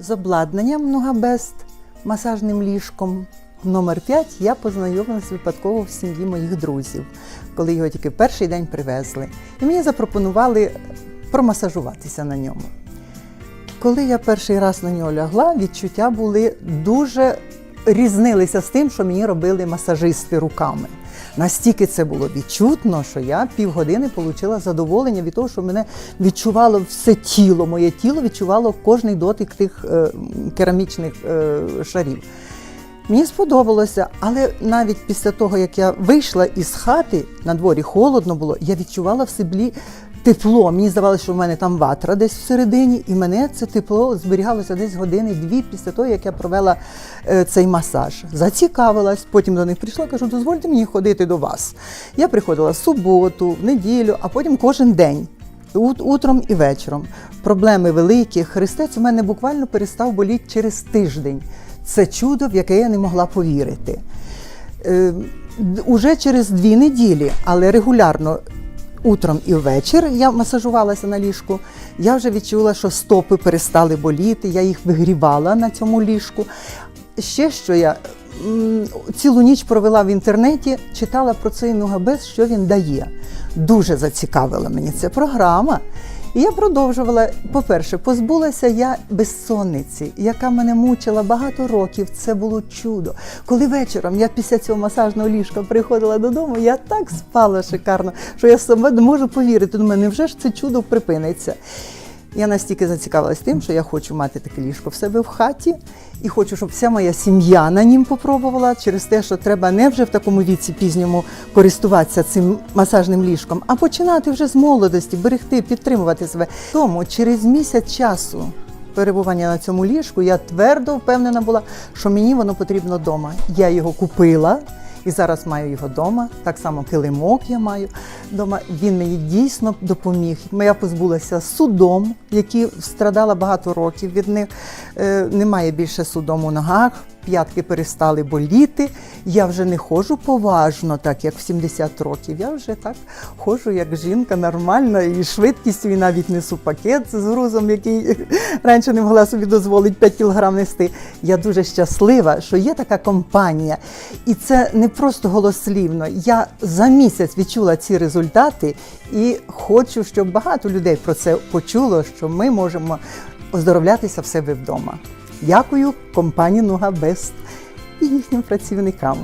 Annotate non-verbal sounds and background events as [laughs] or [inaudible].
З обладнанням Нугабест, масажним ліжком номер 5 я познайомилася випадково в сім'ї моїх друзів, коли його тільки перший день привезли. І мені запропонували промасажуватися на ньому. Коли я перший раз на нього лягла, відчуття були дуже різнилися з тим, що мені робили масажисти руками. Настільки це було відчутно, що я півгодини отримала задоволення від того, що мене відчувало все тіло. Моє тіло відчувало кожний дотик тих е, керамічних е, шарів. Мені сподобалося, але навіть після того, як я вийшла із хати, на дворі холодно було, я відчувала в себе тепло. Мені здавалося, що в мене там ватра десь всередині, і мене це тепло зберігалося десь години-дві після того, як я провела е, цей масаж. Зацікавилась, потім до них прийшла, кажу, дозвольте мені ходити до вас. Я приходила в суботу, в неділю, а потім кожен день. Утром і вечором. Проблеми великі. Хрестець у мене буквально перестав боліти через тиждень. Це чудо, в яке я не могла повірити. Е, Уже через дві неділі, але регулярно утром і ввечір я масажувалася на ліжку. Я вже відчула, що стопи перестали боліти, я їх вигрівала на цьому ліжку. Ще що я цілу ніч провела в інтернеті, читала про цей нугабес, що він дає. Дуже зацікавила мені ця програма. І я продовжувала. По-перше, позбулася я безсонниці, яка мене мучила багато років. Це було чудо. Коли вечором я після цього масажного ліжка приходила додому, я так спала шикарно, що я сама не можу повірити. Думаю, невже ж це чудо припиниться? Я настільки зацікавилась тим, що я хочу мати таке ліжко в себе в хаті, і хочу, щоб вся моя сім'я на нім попробувала через те, що треба не вже в такому віці пізньому користуватися цим масажним ліжком, а починати вже з молодості, берегти, підтримувати себе. Тому через місяць часу. Перебування на цьому ліжку я твердо впевнена була, що мені воно потрібно вдома. Я його купила і зараз маю його вдома. Так само килимок я маю вдома. Він мені дійсно допоміг. Я позбулася судом, які страдала багато років від них. Е, немає більше судом у ногах. П'ятки перестали боліти. Я вже не ходжу поважно, так як в 70 років. Я вже так ходжу, як жінка, нормальна, і швидкістю, і навіть несу пакет з грузом, який [laughs] раніше не могла собі дозволити 5 кілограм нести. Я дуже щаслива, що є така компанія. І це не просто голослівно. Я за місяць відчула ці результати і хочу, щоб багато людей про це почуло, що ми можемо оздоровлятися в себе вдома. Дякую компанії Нуга Бест і їхнім працівникам.